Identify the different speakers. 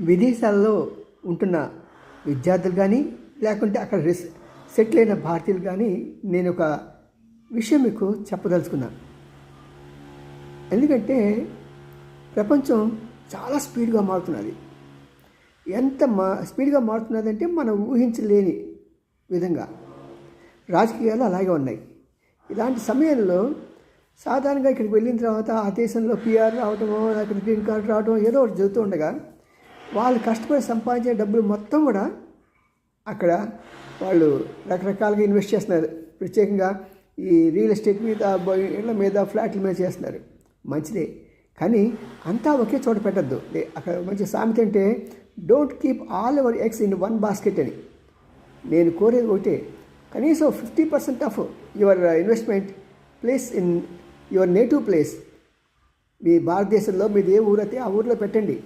Speaker 1: విదేశాల్లో ఉంటున్న విద్యార్థులు కానీ లేకుంటే అక్కడ రిస్ సెటిల్ అయిన భారతీయులు కానీ నేను ఒక విషయం మీకు చెప్పదలుచుకున్నాను ఎందుకంటే ప్రపంచం చాలా స్పీడ్గా మారుతున్నది. ఎంత మా స్పీడ్గా మారుతున్నదంటే మనం ఊహించలేని విధంగా. రాజకీయాలు అలాగే ఉన్నాయి. ఇలాంటి సమయంలో సాధారణంగా ఇక్కడికి వెళ్ళిన తర్వాత ఆ దేశంలో పిఆర్ రావటమో లేకపోతే గ్రీన్ కార్డు రావడం ఏదో ఒకటి జరుగుతూ ఉండగా వాళ్ళు కష్టపడి సంపాదించే డబ్బులు మొత్తం కూడా అక్కడ వాళ్ళు రకరకాలుగా ఇన్వెస్ట్ చేస్తున్నారు. ప్రత్యేకంగా ఈ రియల్ ఎస్టేట్ మీద ఇళ్ళ మీద ఫ్లాట్ల మీద చేస్తున్నారు. మంచిదే. కానీ అంతా ఒకే చోట పెట్టద్దు. అక్కడ మంచి సామెత అంటే don't keep all our eggs in one basket అని. నేను కోరేది ఒకటే కనీసం fifty percent of your investment place in your native place మీ భారతదేశంలో మీది ఏ ఊరైతే ఆ ఊరిలో పెట్టండి.